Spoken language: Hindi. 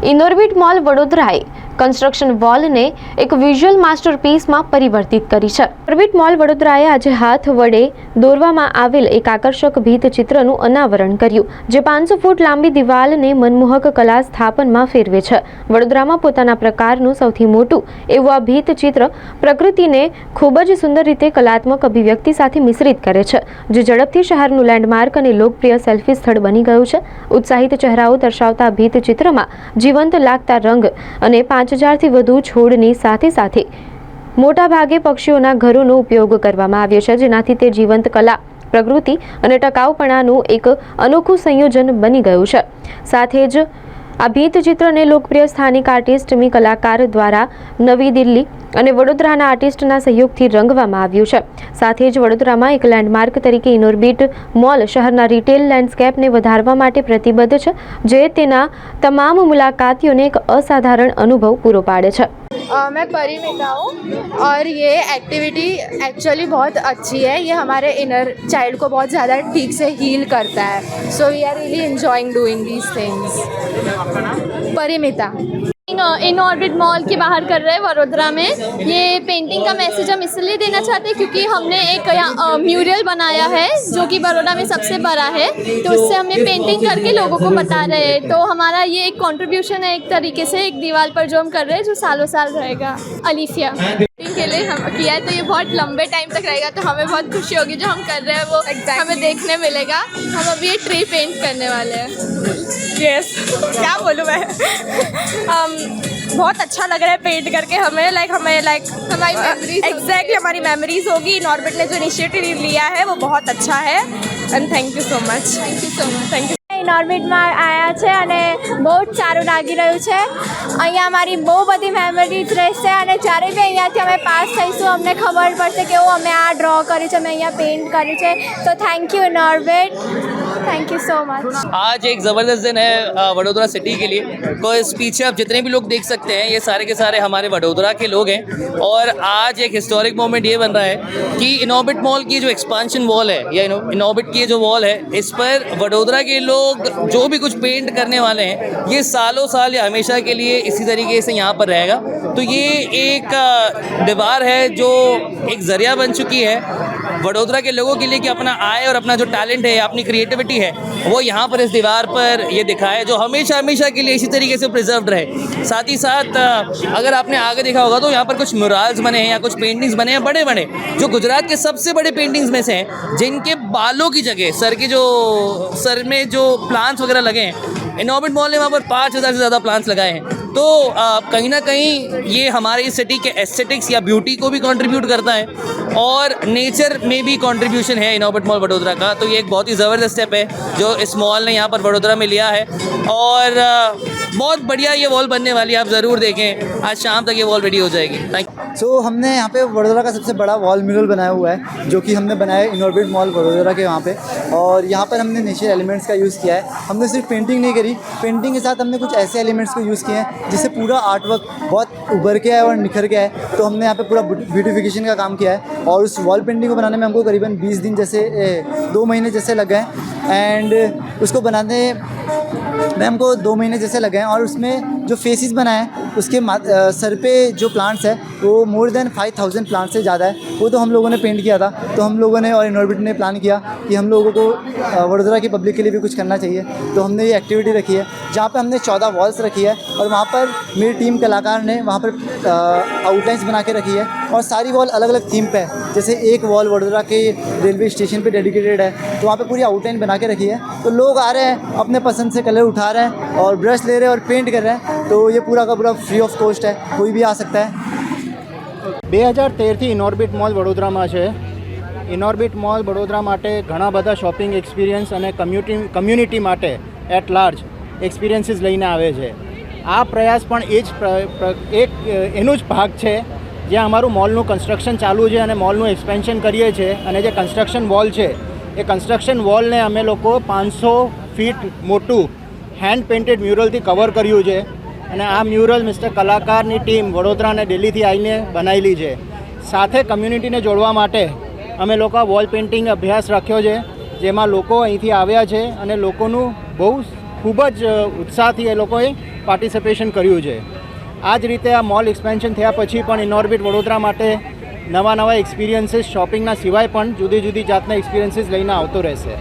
ઇનોર્બિટ મોલ વડોદરાએ કન્સ્ટ્રક્શન વોલને એક વિઝ્યુઅલ માસ્ટરપીસમાં પરિવર્તિત કરી છે. પ્રવિટ મોલ વડોદરાએ આજે હાથ વડે દોરવામાં આવેલ એક આકર્ષક ભીત ચિત્રનું અનાવરણ કર્યું, જે પાંચસો ફૂટ લાંબી દિવાલને મનમોહક કલા સ્થાપનમાં ફેરવે છે. વડોદરામાં પોતાના પ્રકારનું સૌથી મોટું એવું આ ભીત ચિત્ર પ્રકૃતિને ખૂબ જ સુંદર રીતે કલાત્મક અભિવ્યક્તિ સાથે મિશ્રિત કરે છે, જે ઝડપથી શહેરનું લેન્ડમાર્ક અને લોકપ્રિય સેલ્ફી સ્થળ બની ગયું છે. ઉત્સાહિત ચહેરાઓ દર્શાવતા ભીત ચિત્રમાં જીવંત લાગતા રંગ અને પાંચ હજારથી વધુ છોડની સાથે સાથે મોટા ભાગે પક્ષીઓના ઘરોનો ઉપયોગ કરવામાં આવ્યો છે, જેનાથી તે જીવંત કલા, પ્રકૃતિ અને ટકાઉપણાનું એક અનોખું સંયોજન બની ગયું છે. સાથે જ આ ભીત ચિત્રને લોકપ્રિય સ્થાનિક આર્ટિસ્ટ મી કલાકાર દ્વારા નવી દિલ્હી અને વડોદરાના આર્ટિસ્ટના સહયોગથી રંગવામાં આવ્યું છે. સાથે જ વડોદરામાં એક લેન્ડમાર્ક તરીકે ઇનોર્બિટ મોલ શહેરના રિટેલ લેન્ડસ્કેપને વધારવા માટે પ્રતિબદ્ધ છે, જે તેના તમામ મુલાકાતીઓને એક અસાધારણ અનુભવ પૂરો પાડે છે. अ, मैं परिमिता हूँ और ये एक्टिविटी एक्चुअली बहुत अच्छी है। ये हमारे इनर चाइल्ड को बहुत ज़्यादा ठीक से हील करता है। So we are really enjoying doing these things Paramita. Inorbit mall के बाहर कर रहे हैं वडोदरा में। ये पेंटिंग का मैसेज हम इसलिए देना चाहते हैं क्योंकि हमने एक यहाँ म्यूरियल बनाया है, जो कि बड़ोदा में सबसे बड़ा है। तो उससे हमने पेंटिंग करके लोगों को बता रहे हैं। तो हमारा ये एक कॉन्ट्रीब्यूशन है एक तरीके से, एक दीवार पर जो हम कर रहे हैं, जो सालों साल रहेगा। अलीफिया। पेंटिंग के लिए हम किया है तो ये बहुत लंबे टाइम तक रहेगा तो हमें बहुत खुशी होगी जो हम कर रहे हैं वो exactly. हमें देखने मिलेगा। हम अभी ये ट्री पेंट करने वाले हैं। यस क्या बोलूँ मैं? Um, बहुत अच्छा लग रहा है पेंट करके हमें लाइक हमें लाइक हमारी memories होगी। एग्जैक्टली हमारी मेमोरीज होगी। इनऑर्बिट ने जो इनिशिएटिव लिया है वो बहुत अच्छा है। And thank you so much thank you so much thank you ઇનઓર્બિટમાં આવ્યા છે અને બહુ જ સારું લાગી રહ્યું છે. અહીંયા અમારી બહુ બધી મેમરીઝ રહેશે અને જ્યારે બી અહીંયાથી અમે પાસ થઈશું, અમને ખબર પડશે કે ઓ અમે આ ડ્રો કર્યું છે, અમે અહીંયા પેઇન્ટ કર્યું છે. તો thank you Inorbit thank you so much आज एक ज़बरदस्त दिन है वडोदरा सिटी के लिए। तो इस पीछे आप जितने भी लोग देख सकते हैं, ये सारे के सारे हमारे वडोदरा के लोग हैं। और आज एक हिस्टोरिक मोमेंट ये बन रहा है कि इनोबिट मॉल की जो एक्सपांशन वॉल है, या इनोबिट की जो वॉल है, इस पर वडोदरा के लोग जो भी कुछ पेंट करने वाले हैं, ये सालों साल या हमेशा के लिए इसी तरीके से यहाँ पर रहेगा। तो ये एक दीवार है जो एक ज़रिया बन चुकी है। वडोदरा के लोगों के लिए कि अपना आय और अपना जो टैलेंट है, अपनी क्रिएटिविटी है, वो यहाँ पर इस दीवार पर ये दिखाए जो हमेशा हमेशा के लिए इसी तरीके से प्रिजर्व रहे। साथ ही साथ अगर आपने आगे देखा होगा तो यहाँ पर कुछ म्यूरल्स बने हैं या कुछ पेंटिंग्स बने हैं, बड़े बड़े, जो गुजरात के सबसे बड़े पेंटिंग्स में से हैं, जिनके बालों की जगह, सर के जो, सर में जो प्लांट्स वगैरह लगे हैं इनोबिट मॉल ने वहाँ पर पाँच हज़ार से ज़्यादा प्लांट्स लगाए हैं। तो कहीं ना कहीं ये हमारे इस सिटी के एस्थेटिक्स या ब्यूटी को भी कंट्रीब्यूट करता है। और नेचर में भी कंट्रीब्यूशन है इनोबट मॉल वडोदरा का। तो ये एक बहुत ही ज़बरदस्त स्टेप है, जो इस मॉल ने यहाँ पर वडोदरा में लिया है। और बहुत बढ़िया ये वॉल बनने वाली है, आप ज़रूर देखें। आज शाम तक ये वॉल रेडी हो जाएगी। थैंक यू सो so, हमने यहाँ पे वडोदरा का सबसे बड़ा वॉल म्यूरल बनाया हुआ है जो कि हमने बनाया इनऑर्बिट मॉल वडोदरा के वहाँ पे। और यहाँ पर हमने नेचर एलिमेंट्स का यूज़ किया है। हमने सिर्फ़ पेंटिंग नहीं करी। पेंटिंग के साथ हमने कुछ ऐसे एलिमेंट्स को यूज़ किए हैं जिससे पूरा आर्ट वर्क बहुत उभर के है और निखर के है। तो हमने यहाँ पे पूरा ब्यूटिफिकेशन का काम किया है। और उस वॉल पेंटिंग को बनाने में हमको करीबन बीस दिन जैसे दो महीने जैसे लग गए एंड उसको बनाने में हमको दो महीने जैसे लगे हैं और उसमें जो फेसिस बनाए हैं उसके अ, सर पे जो प्लांट्स है वो more than five thousand plants से ज़्यादा है। वो तो हम लोगों ने पेंट किया था। तो हम लोगों ने और इनऑर्बिट ने प्लान किया कि हम लोगों को वडोदरा की पब्लिक के लिए भी कुछ करना चाहिए। तो हमने ये एक्टिविटी रखी है जहाँ पर हमने चौदह वॉल्स रखी है और वहाँ पर मेरी टीम कलाकार ने वहाँ पर आउटलाइंस बना के रखी है और सारी वॉल अलग अलग थीम पे है जैसे एक वॉल वडोदरा के रेलवे स्टेशन पे डेडिकेटेड है तो वहाँ पे पूरी आउटलाइन बना के रखी है तो लोग आ रहे हैं अपने पसंद से कलर उठा रहे हैं और ब्रश ले रहे हैं और पेंट कर रहे हैं तो ये पूरा का पूरा फ्री ऑफ कॉस्ट है कोई भी आ सकता है બે હજાર તેરથી ઇનોર્બિટ મોલ વડોદરામાં છે ઇનોર્બિટ મોલ વડોદરા માટે ઘણા બધા શોપિંગ એક્સપિરિયન્સ અને કમ્યુનિટી કમ્યુનિટી માટે એટ લાર્જ એક્સપિરિયન્સીસ લઈને આવે છે આ પ્રયાસ પણ એ જ એક, એનો જ ભાગ છે. જ્યાં અમારું મોલનું કન્સ્ટ્રક્શન ચાલુ છે અને મોલનું એક્સપેન્શન કરીએ છીએ અને જે કન્સ્ટ્રક્શન વોલ છે, એ કન્સ્ટ્રક્શન વોલને અમે લોકો પાંચસો ફીટ મોટું હેન્ડ પેઇન્ટેડ મ્યુરલથી કવર કર્યું છે અને આ મ્યુરલ મિસ્ટર કલાકારની ટીમ વડોદરા અને દિલ્હીથી આવીને બનાવેલી છે. સાથે કમ્યુનિટીને જોડવા માટે અમે લોકો વોલ પેઇન્ટિંગ અભ્યાસ રાખ્યો છે, જેમાં લોકો અહીંથી આવ્યા છે અને લોકોનું બહુ ખૂબ જ ઉત્સાહથી એ લોકોએ પાર્ટિસિપેશન કર્યું છે. આ જ રીતે આ મોલ એક્સપેન્શન થયા પછી પણ ઇનોર્બિટ વડોદરા માટે નવા નવા એક્સપિરિયન્સીસ શોપિંગના સિવાય પણ જુદી જુદી જાતના એક્સપિરિયન્સીસ લઈને આવતો રહેશે.